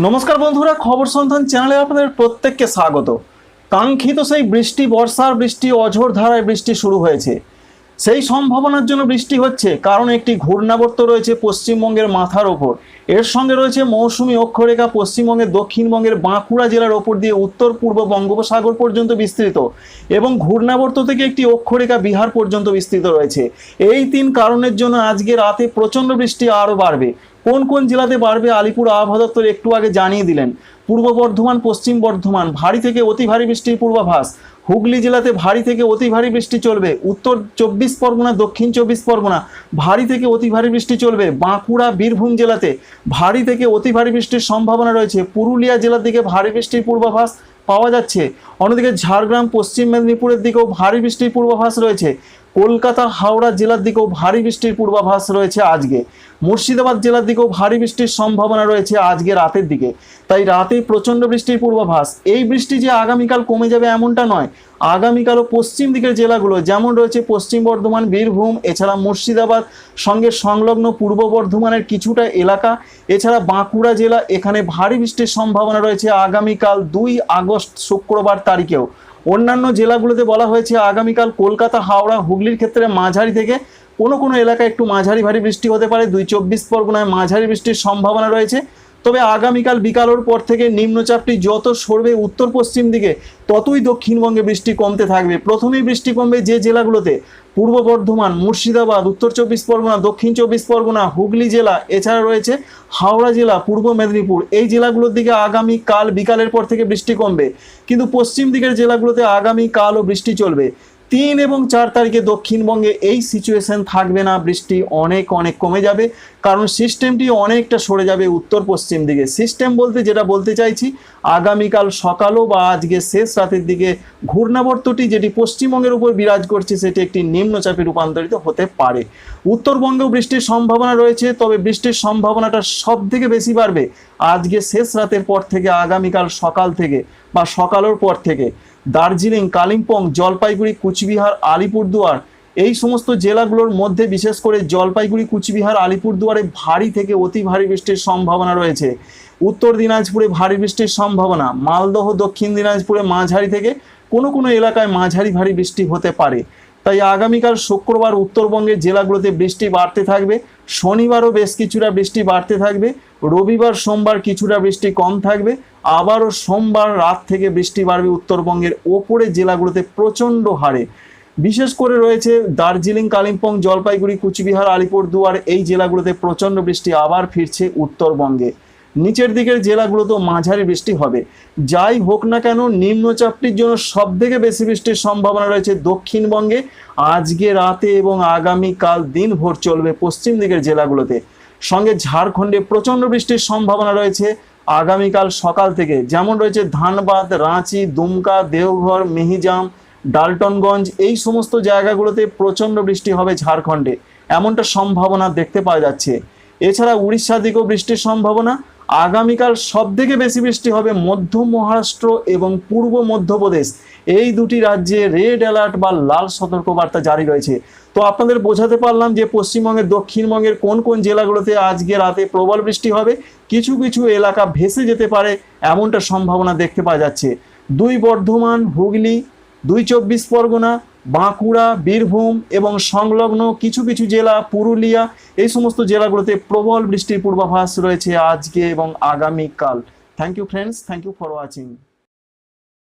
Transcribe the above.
নমস্কার বন্ধুরা, খবর সন্ধান চ্যানেলে আপনাদের প্রত্যেককে স্বাগত। কাঙ্ক্ষিত সেই বৃষ্টি, বর্ষার বৃষ্টি, অঝোর ধারায় বৃষ্টি শুরু হয়েছে। সেই সম্ভাবনার জন্য বৃষ্টি হচ্ছে, কারণ একটি ঘূর্ণাবর্ত রয়েছে পশ্চিমবঙ্গের মাথার ওপর। এর সঙ্গে রয়েছে মৌসুমী অক্ষরেখা পশ্চিমবঙ্গের, দক্ষিণবঙ্গের বাঁকুড়া জেলার ওপর দিয়ে উত্তর পূর্ব বঙ্গোপসাগর পর্যন্ত বিস্তৃত এবং ঘূর্ণাবর্ত থেকে একটি অক্ষরেখা বিহার পর্যন্ত বিস্তৃত রয়েছে। এই তিন কারণের জন্য আজকে রাতে প্রচণ্ড বৃষ্টি আরও বাড়বে। কোন কোন জেলাতে বাড়বে আলিপুর আবহাওয়া দপ্তর একটু আগে জানিয়ে দিলেন। পূর্ব বর্ধমান, পশ্চিম বর্ধমান, ভারী থেকে অতি ভারী বৃষ্টির পূর্বাভাস। হুগলি জেলাতে ভারী থেকে অতি ভারী বৃষ্টি চলবে। উত্তর চব্বিশ পরগনা, দক্ষিণ চব্বিশ পরগনা, ভারী থেকে অতি ভারী বৃষ্টি চলবে। বাঁকুড়া, বীরভূম জেলাতে ভারী থেকে অতি ভারী বৃষ্টির সম্ভাবনা রয়েছে। পুরুলিয়া জেলার দিকে ভারী বৃষ্টির পূর্বাভাস পাওয়া যাচ্ছে। অন্যদিকে ঝাড়গ্রাম, পশ্চিম মেদিনীপুরের দিকেও ভারী বৃষ্টির পূর্বাভাস রয়েছে। কলকাতা হাওড়া জেলার দিকেও ভারী বৃষ্টির পূর্বাভাস রয়েছে আজকে। মুর্শিদাবাদ জেলার দিকেও ভারী বৃষ্টির সম্ভাবনা রয়েছে আজকে রাতের দিকে। তাই রাতে প্রচণ্ড বৃষ্টির পূর্বাভাস। এই বৃষ্টি যে আগামীকাল কমে যাবে এমনটা নয়। আগামীকালও পশ্চিম দিকের জেলাগুলো, যেমন রয়েছে পশ্চিম বর্ধমান, বীরভূম, এছাড়া মুর্শিদাবাদ, সঙ্গে সংলগ্ন পূর্ব বর্ধমানের কিছুটা এলাকা, এছাড়া বাঁকুড়া জেলা, এখানে ভারী বৃষ্টির সম্ভাবনা রয়েছে আগামীকাল দুই আগস্ট শুক্রবার তারিখেও। অন্যান্য জেলাগুলোতে বলা হয়েছে আগামীকাল কলকাতা, হাওড়া, হুগলির ক্ষেত্রে মাঝারি থেকে কোনো কোনো এলাকায় একটু মাঝারি ভারী বৃষ্টি হতে পারে। দুই চব্বিশ পরগনায় মাঝারি বৃষ্টির সম্ভাবনা রয়েছে। তবে আগামীকাল বিকালের পর থেকে নিম্নচাপটি যত সরবে উত্তর পশ্চিম দিকে, ততই দক্ষিণবঙ্গে বৃষ্টি কমতে থাকবে। প্রথমেই বৃষ্টি কমবে যে জেলাগুলোতে, পূর্ব বর্ধমান, মুর্শিদাবাদ, উত্তর চব্বিশ পরগনা, দক্ষিণ চব্বিশ পরগনা, হুগলি জেলা, এছাড়া রয়েছে হাওড়া জেলা, পূর্ব মেদিনীপুর। এই জেলাগুলোর দিকে আগামী কাল বিকালের পর থেকে বৃষ্টি কমবে। কিন্তু পশ্চিম দিকের জেলাগুলোতে আগামী কালও বৃষ্টি চলবে। তিন এবং চার তারিখে দক্ষিণবঙ্গে এই সিচুয়েশন থাকবে না। বৃষ্টি অনেক অনেক কমে যাবে। কারণ সিস্টেমটি অনেকটা সরে যাবে উত্তর পশ্চিম দিকে। সিস্টেম বলতে যেটা বলতে চাইছি, আগামীকাল সকালও বা আজকে শেষ রাতের দিকে ঘূর্ণাবর্তটি যেটি পশ্চিমবঙ্গের উপর বিরাজ করছে, সেটি একটি নিম্নচাপে রূপান্তরিত হতে পারে। উত্তরবঙ্গেও বৃষ্টির সম্ভাবনা রয়েছে, তবে বৃষ্টির সম্ভাবনাটা সব থেকে বেশি বাড়বে আজকে শেষ রাতের পর থেকে, আগামীকাল সকাল থেকে বা সকালের পর থেকে। দার্জিলিং, কালিম্পং, জলপাইগুড়ি, কুচবিহার, আলিপুরদুয়ার এই সমস্ত জেলাগুলোর মধ্যে বিশেষ করে জলপাইগুড়ি, কুচবিহার, আলিপুরদুয়ারে ভারী থেকে অতি ভারী বৃষ্টির সম্ভাবনা রয়েছে। উত্তর দিনাজপুরে ভারী বৃষ্টির সম্ভাবনা। মালদহ, দক্ষিণ দিনাজপুরে মাঝারি থেকে কোনো কোনো এলাকায় মাঝারি ভারী বৃষ্টি হতে পারে। তাই আগামীকাল শুক্রবার উত্তরবঙ্গের জেলাগুলোতে বৃষ্টি বাড়তে থাকবে। শনিবারও বেশ কিছুটা বৃষ্টি বাড়তে থাকবে। রবিবার, সোমবার কিছুটা বৃষ্টি কম থাকবে। আবারও সোমবার রাত থেকে বৃষ্টি বাড়বে উত্তরবঙ্গের ওপরে জেলাগুলোতে প্রচণ্ড হারে। বিশেষ করে রয়েছে দার্জিলিং, কালিম্পং, জলপাইগুড়ি, কুচবিহার, আলিপুরদুয়ার এই জেলাগুলোতে প্রচণ্ড বৃষ্টি আবার ফিরছে উত্তরবঙ্গে। নিচের দিকের জেলাগুলোতেও মাঝারি বৃষ্টি হবে। যাই হোক না কেন, নিম্নচাপটির জন্য সব থেকে বেশি বৃষ্টির সম্ভাবনা রয়েছে দক্ষিণবঙ্গে। আজকে রাতে এবং আগামীকাল দিন ভোর চলবে পশ্চিম দিকের জেলাগুলোতে। সঙ্গে ঝাড়খণ্ডে প্রচণ্ড বৃষ্টির সম্ভাবনা রয়েছে আগামীকাল সকাল থেকে। যেমন রয়েছে ধানবাদ, রাঁচি, দুমকা, দেওঘর, মেহিজাম, ডালটনগঞ্জ, এই সমস্ত জায়গাগুলোতে প্রচণ্ড বৃষ্টি হবে ঝাড়খণ্ডে। এমনটা সম্ভাবনা দেখতে পাওয়া যাচ্ছে। এছাড়া উড়িষ্যা দিকেও বৃষ্টির সম্ভাবনা। আগামীকাল সব থেকে বেশি বৃষ্টি হবে মধ্য মহারাষ্ট্র এবং পূর্ব মধ্যপ্রদেশ। এই দুটি রাজ্যে রেড অ্যালার্ট বা লাল সতর্কবার্তা জারি রয়েছে। তো আপনাদের বোঝাতে পারলাম যে পশ্চিমবঙ্গের দক্ষিণবঙ্গের কোন কোন জেলাগুলোতে আজকে রাতে প্রবল বৃষ্টি হবে। কিছু কিছু এলাকা ভেসে যেতে পারে এমনটা সম্ভাবনা দেখতে পাওয়া যাচ্ছে। দুই বর্ধমান, হুগলি, দুই চব্বিশ পরগনা বাঁকুড়া, বীরভূম এবং সংলগ্ন কিছু কিছু জেলা, পুরুলিয়া, এই সমস্ত জেলাগুলোতে প্রবল বৃষ্টির পূর্বাভাস রয়েছে আজকে এবং আগামীকাল। Thank you friends thank you for watching